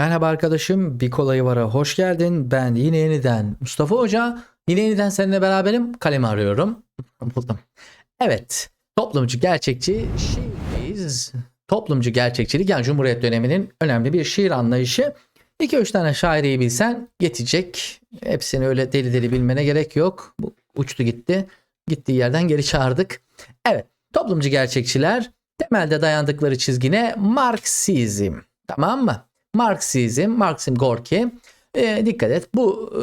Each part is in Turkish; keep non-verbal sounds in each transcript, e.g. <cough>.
Merhaba arkadaşım, bir kolayı vara hoş geldin. Ben yine yeniden Mustafa Hoca. Yine yeniden seninle beraberim. Kalemi arıyorum. <laughs> Buldum. Evet, toplumcu gerçekçi şiiriz. Toplumcu gerçekçilik yani Cumhuriyet döneminin önemli bir şiir anlayışı. 2-3 tane şairiyi bilsen yetecek. Hepsini öyle deli deli bilmene gerek yok. Bu uçtu gitti. Gittiği yerden geri çağırdık. Evet, toplumcu gerçekçiler temelde dayandıkları çizgine Marksizm. Tamam mı? Marksizm, Maxim Gorki. E, dikkat et bu e,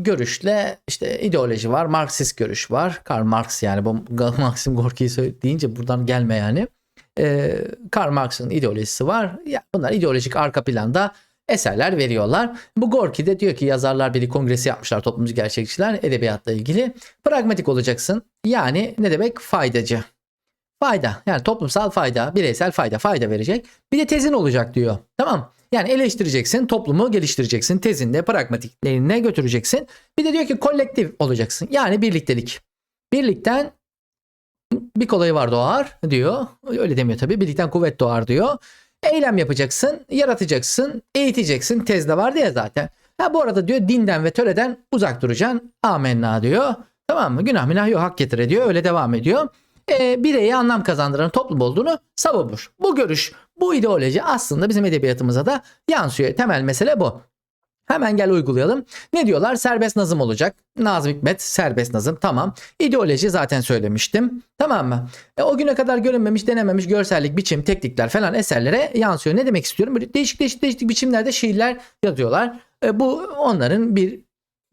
görüşle işte ideoloji var, Marksist görüş var. Karl Marx yani bu <laughs> Maxim Gorki'yi deyince buradan gelme yani. E, Karl Marx'ın ideolojisi var. Ya, bunlar ideolojik arka planda eserler veriyorlar. Bu Gorki de diyor ki yazarlar birliği kongresi yapmışlar toplumcu gerçekçiler edebiyatla ilgili. Pragmatik olacaksın. Yani ne demek? Faydacı. Fayda yani toplumsal fayda, bireysel fayda, fayda verecek. Bir de tezin olacak diyor. Tamam. Yani eleştireceksin, toplumu geliştireceksin, tezinde pragmatiklerine götüreceksin. Bir de diyor ki kolektif olacaksın. Yani birliktelik. Birlikten bir kolayı var doğar diyor. Öyle demiyor tabii. Birlikten kuvvet doğar diyor. Eylem yapacaksın, yaratacaksın, eğiteceksin. Tezde vardı ya zaten. Ha bu arada diyor dinden ve töreden uzak duracaksın. Amenna diyor. Tamam mı? Günah minah yok hak getire diyor. Öyle devam ediyor. E, bireye anlam kazandıran toplum olduğunu savunmuş. Bu görüş, bu ideoloji aslında bizim edebiyatımıza da yansıyor. Temel mesele bu. Hemen gel uygulayalım. Ne diyorlar? Serbest nazım olacak. Nazım Hikmet serbest nazım. Tamam. İdeoloji zaten söylemiştim. Tamam mı? E, o güne kadar görünmemiş, denememiş görsellik, biçim, teknikler falan eserlere yansıyor. Ne demek istiyorum? Böyle değişik değişik değişik biçimlerde şiirler yazıyorlar. E, bu onların bir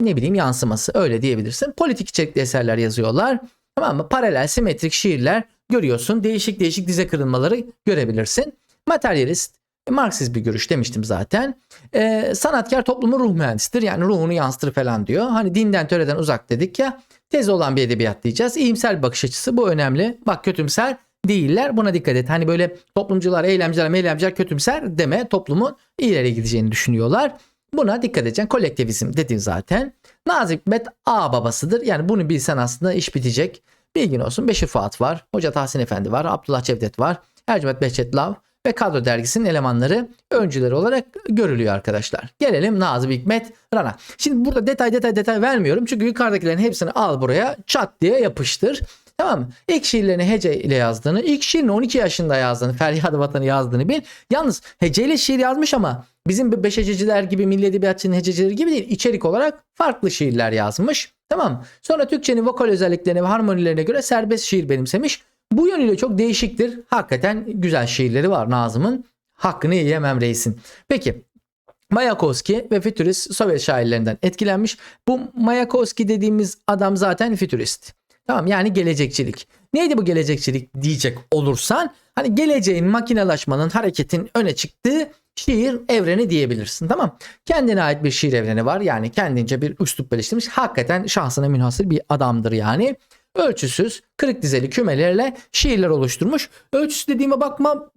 ne bileyim yansıması öyle diyebilirsin. Politik içerikli eserler yazıyorlar. Tamam mı? Paralel, simetrik şiirler görüyorsun. Değişik değişik dize kırılmaları görebilirsin. Materyalist, e, Marksist bir görüş demiştim zaten. Ee, sanatkar toplumun ruh mühendisidir. Yani ruhunu yansıtır falan diyor. Hani dinden töreden uzak dedik ya. Tezi olan bir edebiyat diyeceğiz. İyimser bakış açısı bu önemli. Bak kötümser değiller. Buna dikkat et. Hani böyle toplumcular, eylemciler, meylemciler kötümser deme. Toplumun ileri gideceğini düşünüyorlar. Buna dikkat edeceksin. Kolektivizm dedin zaten. Nazım Hikmet A babasıdır. Yani bunu bilsen aslında iş bitecek. Bilgin olsun. Beşir Fuat var. Hoca Tahsin Efendi var. Abdullah Cevdet var. Ercüment Behçet Lav ve Kadro Dergisi'nin elemanları öncüleri olarak görülüyor arkadaşlar. Gelelim Nazım Hikmet Rana. Şimdi burada detay detay detay vermiyorum. Çünkü yukarıdakilerin hepsini al buraya çat diye yapıştır. Tamam mı? İlk şiirlerini hece ile yazdığını, ilk şiirini 12 yaşında yazdığını, Feryat-ı Vatan'ı yazdığını bil. Yalnız heceyle şiir yazmış ama bizim beş hececiler gibi milli edebiyatçının hececileri gibi değil. İçerik olarak farklı şiirler yazmış. Tamam? Sonra Türkçenin vokal özelliklerine ve harmonilerine göre serbest şiir benimsemiş. Bu yönüyle çok değişiktir. Hakikaten güzel şiirleri var Nazım'ın. Hakkını yiyemem reisin. Peki Mayakovski ve Fütürist Sovyet şairlerinden etkilenmiş. Bu Mayakovski dediğimiz adam zaten fütürist. Tamam yani gelecekçilik. Neydi bu gelecekçilik diyecek olursan hani geleceğin makinelaşmanın hareketin öne çıktığı şiir evreni diyebilirsin tamam. Kendine ait bir şiir evreni var yani kendince bir üslup geliştirmiş. Hakikaten şahsına münhasır bir adamdır yani. Ölçüsüz kırık dizeli kümelerle şiirler oluşturmuş. Ölçüsü dediğime bakma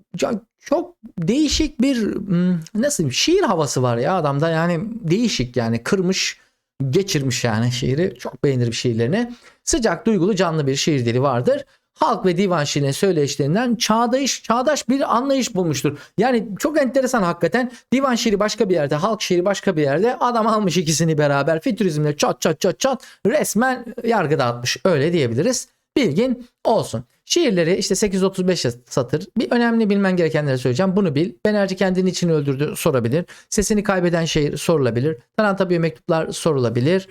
çok değişik bir hmm, nasıl şiir havası var ya adamda yani değişik yani kırmış geçirmiş yani şiiri. Çok beğenirim şiirlerini. Sıcak duygulu canlı bir şiir dili vardır. Halk ve divan şiirinin söyleyişlerinden çağdaş, çağdaş bir anlayış bulmuştur. Yani çok enteresan hakikaten. Divan şiiri başka bir yerde, halk şiiri başka bir yerde. Adam almış ikisini beraber fütürizmle çat çat çat çat resmen yargı dağıtmış. Öyle diyebiliriz. Bilgin olsun. Şiirleri işte 835 satır. Bir önemli bilmen gerekenleri söyleyeceğim. Bunu bil. Benerci kendini için öldürdü sorabilir. Sesini kaybeden şiir sorulabilir. Tarantabiyo mektuplar sorulabilir.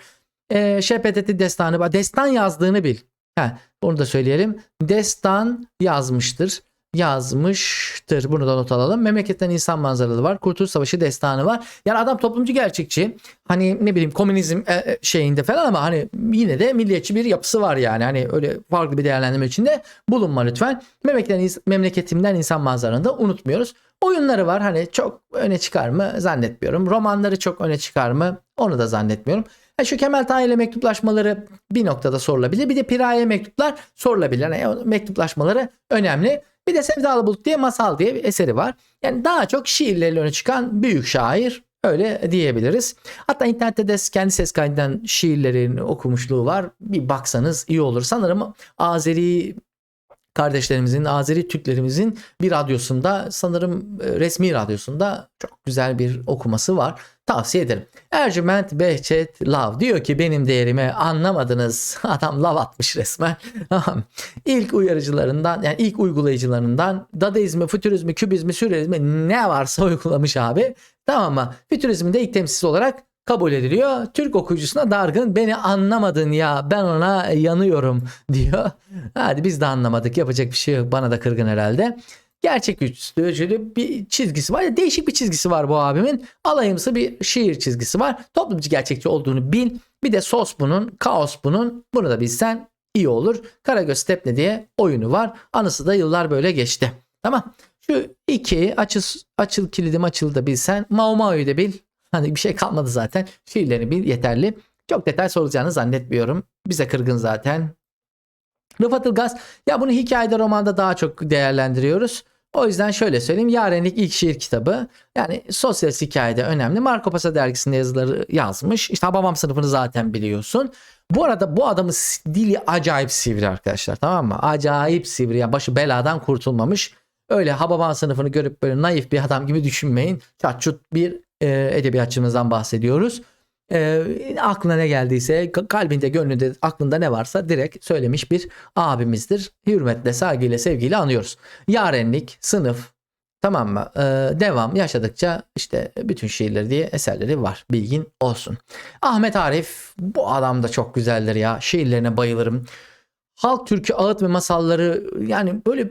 Ee, Şepeteti destanı. Destan yazdığını bil. Ha, onu da söyleyelim. Destan yazmıştır. Yazmıştır. Bunu da not alalım. Memleketten insan manzaralı var. Kurtuluş Savaşı destanı var. Yani adam toplumcu gerçekçi. Hani ne bileyim komünizm e, e, şeyinde falan ama hani yine de milliyetçi bir yapısı var yani. Hani öyle farklı bir değerlendirme içinde bulunma lütfen. Memleketten, memleketimden insan manzaranı da unutmuyoruz. Oyunları var hani çok öne çıkar mı zannetmiyorum. Romanları çok öne çıkar mı onu da zannetmiyorum. Ha şu Kemal Tahir ile mektuplaşmaları bir noktada sorulabilir. Bir de Piraye mektuplar sorulabilir. Yani mektuplaşmaları önemli. Bir de Sevdalı Bulut diye Masal diye bir eseri var. Yani daha çok şiirleriyle öne çıkan büyük şair öyle diyebiliriz. Hatta internette de kendi ses kaydından şiirlerin okumuşluğu var. Bir baksanız iyi olur. Sanırım Azeri kardeşlerimizin, Azeri Türklerimizin bir radyosunda sanırım e, resmi radyosunda çok güzel bir okuması var. Tavsiye ederim. Ercüment Behçet Lav diyor ki benim değerimi anlamadınız. <laughs> Adam lav atmış resmen. ilk uyarıcılarından yani ilk uygulayıcılarından Dadaizmi, Fütürizmi, Kübizmi, Sürrealizmi ne varsa <laughs> uygulamış abi. Tamam mı? Fütürizmin de ilk temsilcisi olarak kabul ediliyor. Türk okuyucusuna dargın beni anlamadın ya ben ona yanıyorum <laughs> diyor. Hadi biz de anlamadık yapacak bir şey yok bana da kırgın herhalde. Gerçek üstücülü bir çizgisi var. Ya değişik bir çizgisi var bu abimin. Alayımsı bir şiir çizgisi var. Toplumcu gerçekçi olduğunu bil. Bir de sos bunun, kaos bunun. Bunu da bilsen iyi olur. Karagöz Stepne diye oyunu var. Anısı da yıllar böyle geçti. Tamam. Şu iki açıl, açıl kilidim açıl da bilsen. Mau Mau'yu da bil. Hani bir şey kalmadı zaten. Şiirlerini bil yeterli. Çok detay soracağını zannetmiyorum. Bize kırgın zaten. Rıfat Ilgaz ya bunu hikayede romanda daha çok değerlendiriyoruz. O yüzden şöyle söyleyeyim. Yarenlik ilk şiir kitabı. Yani sosyalist hikayede önemli. Marco Pasa dergisinde yazıları yazmış. İşte babam sınıfını zaten biliyorsun. Bu arada bu adamın dili acayip sivri arkadaşlar tamam mı? Acayip sivri. Yani başı beladan kurtulmamış. Öyle Hababam sınıfını görüp böyle naif bir adam gibi düşünmeyin. Çatçut bir e, edebiyatçımızdan bahsediyoruz. E, aklına ne geldiyse kalbinde gönlünde aklında ne varsa direkt söylemiş bir abimizdir. Hürmetle saygıyla sevgiyle anıyoruz. Yarenlik, sınıf tamam mı? E, devam yaşadıkça işte bütün şiirleri diye eserleri var. Bilgin olsun. Ahmet Arif bu adam da çok güzeldir ya. Şiirlerine bayılırım. Halk türkü ağıt ve masalları yani böyle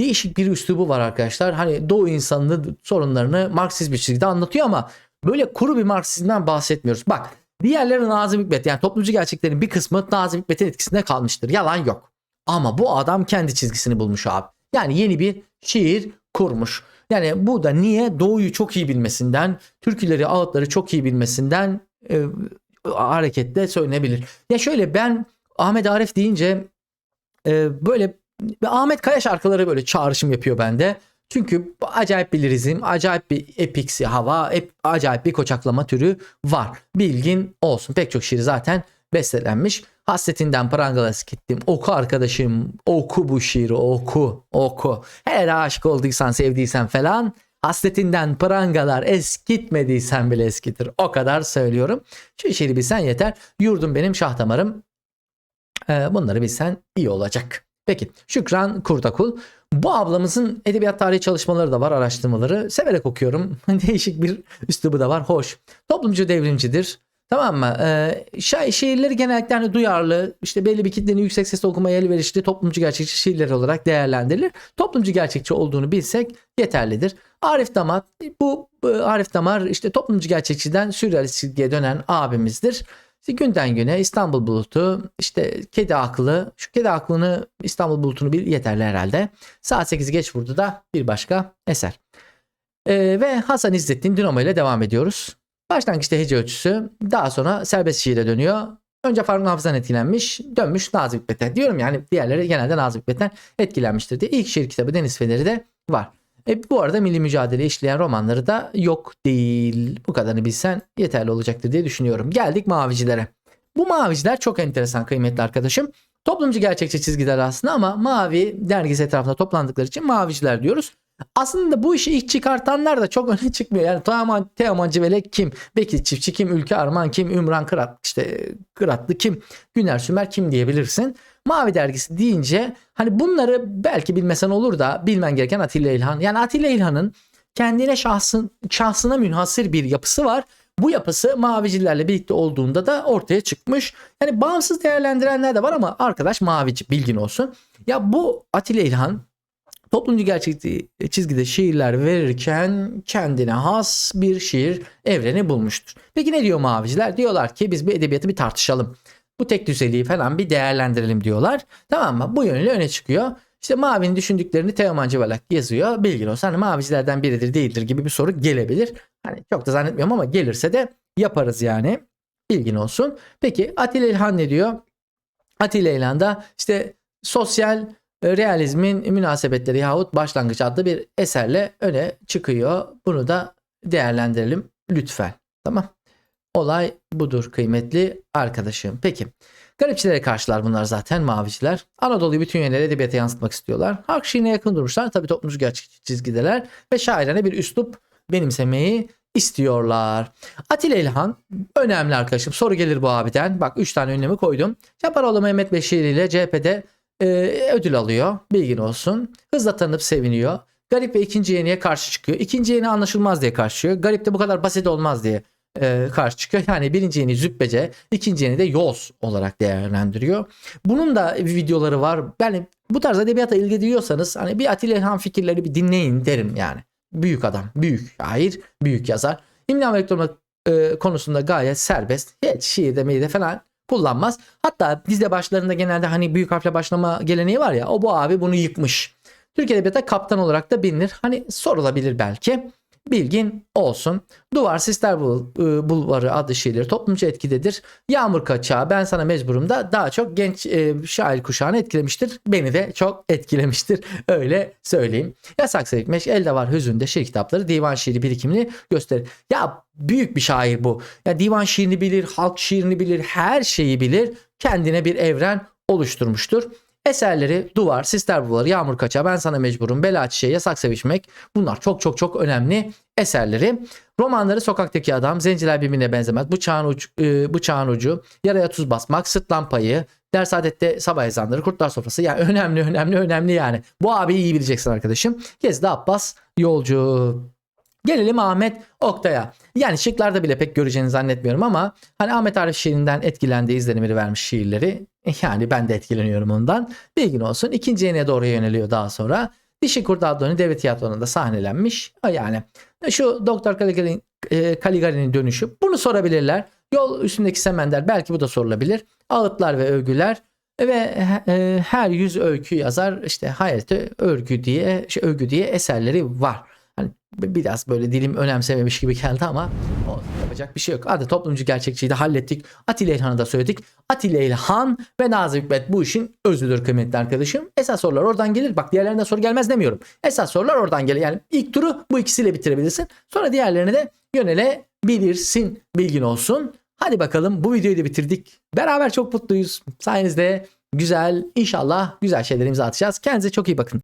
değişik bir üslubu var arkadaşlar. Hani Doğu insanının sorunlarını Marksist bir şekilde anlatıyor ama böyle kuru bir Marksizmden bahsetmiyoruz. Bak diğerleri Nazım Hikmet yani toplumcu gerçeklerin bir kısmı Nazım Hikmet'in etkisinde kalmıştır. Yalan yok. Ama bu adam kendi çizgisini bulmuş abi. Yani yeni bir şiir kurmuş. Yani bu da niye Doğu'yu çok iyi bilmesinden, türküleri, ağıtları çok iyi bilmesinden e, hareketle söylenebilir. Ya şöyle ben Ahmet Arif deyince e, böyle ve Ahmet Kaya şarkıları böyle çağrışım yapıyor bende. Çünkü acayip bir lirizm, acayip bir epiksi hava, ep, acayip bir koçaklama türü var. Bilgin olsun. Pek çok şiir zaten bestelenmiş. Hasretinden prangalas gittim. Oku arkadaşım. Oku bu şiiri. Oku. Oku. Hele aşık olduysan sevdiysen falan. Hasretinden prangalar eskitmediysen bile eskitir. O kadar söylüyorum. Şu şiiri bilsen yeter. Yurdum benim şah damarım. Ee, bunları bilsen iyi olacak. Peki Şükran Kurtakul. Bu ablamızın edebiyat tarihi çalışmaları da var, araştırmaları. Severek okuyorum. <laughs> Değişik bir üslubu da var. Hoş. Toplumcu devrimcidir. Tamam mı? Ee, şiirleri genellikle hani duyarlı, işte belli bir kitlenin yüksek sesle okumaya elverişli toplumcu gerçekçi şiirler olarak değerlendirilir. Toplumcu gerçekçi olduğunu bilsek yeterlidir. Arif Damar, bu Arif Damar işte toplumcu gerçekçiden sürrealistliğe dönen abimizdir. İşte günden güne İstanbul Bulutu, işte kedi aklı, şu kedi aklını İstanbul Bulutu'nu bir yeterli herhalde. Saat 8 geç vurdu da bir başka eser. Ee, ve Hasan İzzettin Dinamo ile devam ediyoruz. Başlangıçta hece ölçüsü, daha sonra serbest şiire dönüyor. Önce Faruk Hafız'dan etkilenmiş, dönmüş Nazım Hikmet'e. Diyorum yani diğerleri genelde Nazım Hikmet'ten etkilenmiştir diye. İlk şiir kitabı Deniz Feneri de var. E, bu arada milli mücadele işleyen romanları da yok değil. Bu kadarını bilsen yeterli olacaktır diye düşünüyorum. Geldik mavicilere. Bu maviciler çok enteresan kıymetli arkadaşım. Toplumcu gerçekçi çizgiler aslında ama mavi dergisi etrafında toplandıkları için maviciler diyoruz. Aslında bu işi ilk çıkartanlar da çok <laughs> öne çıkmıyor. Yani Teoman, Teoman Civelek kim? Bekir Çiftçi kim? Ülke Arman kim? Ümran Kırat işte Kıratlı kim? Güner Sümer kim diyebilirsin. Mavi dergisi deyince hani bunları belki bilmesen olur da bilmen gereken Atilla İlhan. Yani Atilla İlhan'ın kendine şahsın, şahsına münhasır bir yapısı var. Bu yapısı mavicilerle birlikte olduğunda da ortaya çıkmış. Yani bağımsız değerlendirenler de var ama arkadaş mavici bilgin olsun. Ya bu Atilla İlhan toplumcu gerçekçi çizgide şiirler verirken kendine has bir şiir evreni bulmuştur. Peki ne diyor maviciler? Diyorlar ki biz bir edebiyatı bir tartışalım. Bu tek düzeliği falan bir değerlendirelim diyorlar. Tamam mı? Bu yönüyle öne çıkıyor. İşte Mavi'nin düşündüklerini Teoman Civalak yazıyor. Bilgin olsun hani mavicilerden biridir değildir gibi bir soru gelebilir. Hani çok da zannetmiyorum ama gelirse de yaparız yani. Bilgin olsun. Peki Atilla İlhan ne diyor? Atilla İlhan da işte sosyal realizmin münasebetleri yahut başlangıç adlı bir eserle öne çıkıyor. Bunu da değerlendirelim lütfen. Tamam. Olay budur kıymetli arkadaşım. Peki. Garipçilere karşılar bunlar zaten maviciler. Anadolu'yu bütün yönleri edebiyata yansıtmak istiyorlar. Halk şiirine yakın durmuşlar. Tabii toplumcu gerçekçi çizgideler. Ve şairane bir üslup benimsemeyi istiyorlar. Atilla İlhan önemli arkadaşım. Soru gelir bu abiden. Bak 3 tane ünlemi koydum. Çaparaoğlu Mehmet Beşir ile CHP'de e, ödül alıyor. Bilgin olsun. Hızla tanınıp seviniyor. Garip ve ikinci yeniye karşı çıkıyor. İkinci yeni anlaşılmaz diye karşı çıkıyor. Garip de bu kadar basit olmaz diye e, karşı çıkıyor. Yani birinci yeni züppece, ikinci yeni de yoz olarak değerlendiriyor. Bunun da videoları var. Yani bu tarz edebiyata ilgi duyuyorsanız hani bir Atilla İlhan fikirleri bir dinleyin derim yani. Büyük adam, büyük şair, büyük yazar. İmla elektroma e, konusunda gayet serbest. Hiç şiirde meyde falan kullanmaz. Hatta dizide başlarında genelde hani büyük harfle başlama geleneği var ya o bu abi bunu yıkmış. Türk Edebiyatı'da kaptan olarak da bilinir. Hani sorulabilir belki. Bilgin olsun. Duvar Sister e, Bulvarı adlı şiirleri toplumcu etkidedir. Yağmur Kaçağı Ben Sana Mecburum da daha çok genç e, şair kuşağını etkilemiştir. Beni de çok etkilemiştir. <laughs> Öyle söyleyeyim. Yasak Sevmek, Elde Var Hüzün'de şiir kitapları divan şiiri birikimini gösterir. Ya büyük bir şair bu. Ya divan şiirini bilir, halk şiirini bilir, her şeyi bilir. Kendine bir evren oluşturmuştur. Eserleri Duvar, Sister Bulvarı, Yağmur Kaçağı, Ben Sana Mecburum, Bela Çiçeği, Yasak Sevişmek bunlar çok çok çok önemli eserleri. Romanları Sokaktaki Adam, Zenciler Birbirine Benzemez, Bıçağın Ucu, e, Bıçağın Ucu Yaraya Tuz Basmak, Sırtlan Payı, Ders Adet'te Sabah Ezanları, Kurtlar Sofrası. Yani önemli önemli önemli yani. Bu abiyi iyi bileceksin arkadaşım. Gezdi Abbas Yolcu. Gelelim Ahmet Oktay'a. Yani şıklarda bile pek göreceğini zannetmiyorum ama hani Ahmet Arif şiirinden etkilendiği izlenimini vermiş şiirleri. Yani ben de etkileniyorum ondan. Bilgin olsun. İkinci yeniye doğru yöneliyor daha sonra. Dişi Kurt Adloni Devlet Tiyatrosu'nda sahnelenmiş. Yani şu Doktor Caligari'nin e, dönüşü. Bunu sorabilirler. Yol üstündeki semender belki bu da sorulabilir. Ağıtlar ve övgüler ve e, her yüz öykü yazar işte hayatı örgü diye şey, övgü diye eserleri var. Biraz böyle dilim önemsememiş gibi geldi ama o, yapacak bir şey yok. Hadi toplumcu gerçekçiyi de hallettik. Atilla İlhan'ı da söyledik. Atilla İlhan ve Nazım Hikmet bu işin özüdür kıymetli arkadaşım. Esas sorular oradan gelir. Bak diğerlerinden soru gelmez demiyorum. Esas sorular oradan gelir. Yani ilk turu bu ikisiyle bitirebilirsin. Sonra diğerlerine de yönelebilirsin. Bilgin olsun. Hadi bakalım bu videoyu da bitirdik. Beraber çok mutluyuz. Sayenizde güzel inşallah güzel şeyler imza atacağız. Kendinize çok iyi bakın.